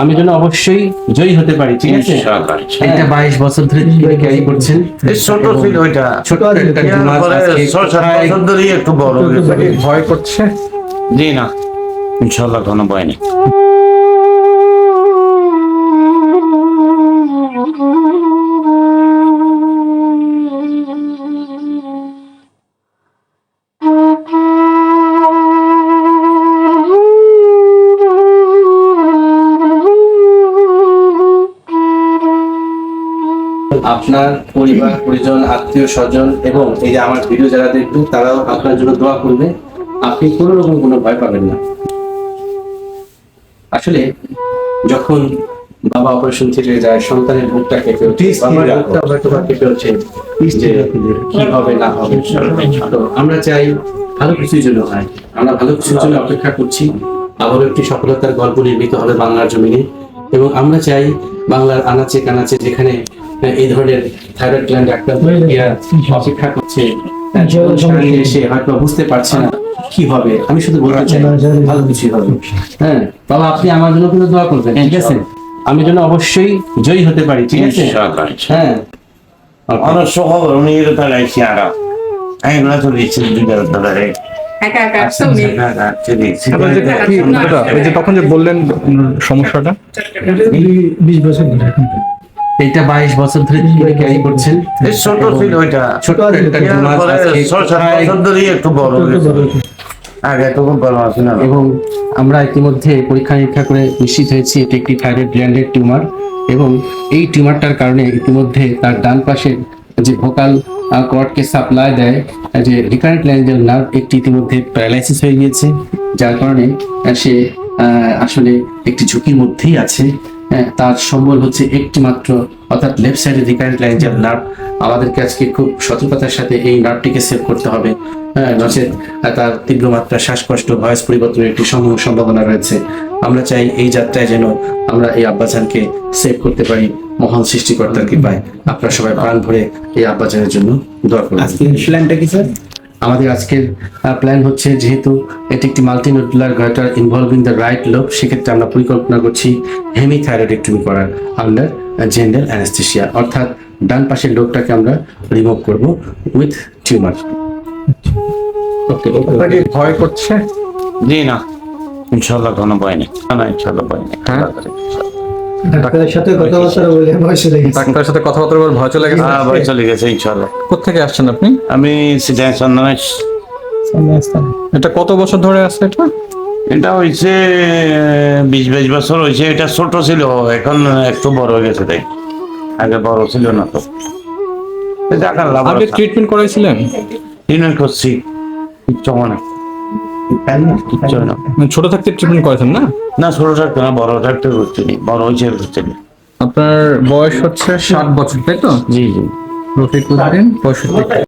আমি যেন অবশ্যই জয়ী হতে পারি ঠিক আছে? ইনশাআল্লাহ। এটা বাইশ বছর ধরে ক্যারি করছেন। এই ছোট ছিল ওইটা। ছোট একটা বড় ভয় করছে? জি না ইনশাল্লাহ কোনো ভয় নেই। আপনার পরিবার পরিজন আত্মীয় স্বজন এবং এই যে আমার ভিডিও যারা দেখবে তারাও আপনার জন্য দোয়া করবে। আপনি কোনো রকম কোনো ভয় পাবেন না। আসলে যখন বাবা অপারেশন থেকে যায় সন্তানের বুকটা কেঁপে ওঠে বাবার বুকটা হয়তো বা কেঁপে ওঠে যে কি হবে না হবে। তো আমরা চাই ভালো কিছুর জন্য হয়। আমরা ভালো কিছুর জন্য অপেক্ষা করছি। আবারও একটি সফলতার গল্প নির্মিত হবে বাংলার জমিনে। এবং আমরা চাই বাংলার আনাচে কানাচে যেখানে এই ধরনের থাইরয়েড গ্ল্যান্ড ডাক্তার ভাইয়া অপেক্ষা করছে। এসে হয়তো বুঝতে পারছে না কি হবে। আমি শুধু বলতে চাই ভালো কিছু হবে। হ্যাঁ বাবা আপনি আমার জন্য কিন্তু দোয়া করবেন ঠিক আছে? আমি যেন অবশ্যই জয়ী হতে পারি ঠিক আছে? হ্যাঁ। অনেক সুখবর উনি এর তারা আরা আমি না চলে এসেছি দুই বেলা তারা একা একা একদম নেই আপনার যে কি ওটা, ওই যে তখন যে বললেন সমস্যাটা। বিশ বছর ধরে এইটা বাইশ বছর ধরে ক্যারি করছেন। ছোট ছিল ওইটা। ছোট একটা বড় আগে বড় আছে না। এবং আমরা ইতিমধ্যে পরীক্ষা নিরীক্ষা করে নিশ্চিত হয়েছি এটি একটি থাইরয়েড গ্ল্যান্ডের টিউমার এবং এই টিউমারটার কারণে ইতিমধ্যে তার ডান পাশের যে ভোকাল কর্ডকে সাপ্লাই দেয় যে রিকারেন্ট ল্যান্ডের নার্ভ একটি ইতিমধ্যে প্যারালাইসিস হয়ে গিয়েছে যার কারণে সে আহ, আসলে একটি ঝুঁকির মধ্যেই আছে। তার সম্বল হচ্ছে একটি মাত্র অর্থাৎ লেফট সাইডে রিকারেন্ট ল্যাঞ্জার নার্ভ আমাদেরকে আজকে খুব সতর্কতার সাথে এই নার্ভটিকে সেভ করতে হবে। হ্যাঁ নচেত তার তীব্র মাত্রা, শ্বাসকষ্ট ভয়েস পরিবর্তনের একটি সমূহ সম্ভাবনা রয়েছে। আমরা চাই এই যাত্রায় যেন আমরা এই আব্বাজানকে সেভ করতে পারি, মহান সৃষ্টিকর্তার কৃপায়। আপনারা সবাই প্রাণ ভরে এই আব্বাজানের জন্য দোয়া করুন। প্ল্যানটা কি স্যার আমাদের আজকের প্ল্যান হচ্ছে যেহেতু এটি একটি multi multinodular goitre involving the right lobe সেক্ষেত্রে আমরা পরিকল্পনা করছি হেমি থাইরয়েডেক্টমি করার আন্ডার জেনারেল অ্যানেস্থেশিয়া অর্থাৎ ডান পাশের লোকটাকে আমরা রিমুভ করব উইথ টিউমার ওকে ভয় করছে? জি না ইনশাল্লাহ কোনো ভয় নেই। না, না ইনশাল্লাহ ভয় নেই। হ্যাঁ? ডাক্তারের সাথে কথাবার্তা বলে বয়স হয়ে গেছে। ডাক্তারের সাথে কথাবার্তা বলে ভয় চলে গেছে? হ্যাঁ ভয় চলে গেছে ইনশাল্লাহ কোথেকে আসছেন আপনি? আমি সিজাই চন্দনেশ এটা কত বছর ধরে আছে এটা? এটা হয়েছে বিশ বাইশ বছর হয়েছে এটা ছোট ছিল এখন একটু বড় হয়ে গেছে তাই। আগে বড় ছিল না তো। এই দেখার লাভ আগে ট্রিটমেন্ট করাইছিলেন? ট্রিটমেন্ট করছি। কিচ্ছু মানে ছোট থাকতে ট্রিটমেন্ট করেছেন না? না ছোট থাকতে না বড় থাকতে করছি নি বড় হয়েছে করছি নি। আপনার বয়স হচ্ছে ষাট বছর তাই তো? জি জি। রফিক উদ্দিন পঁয়ষট্টি।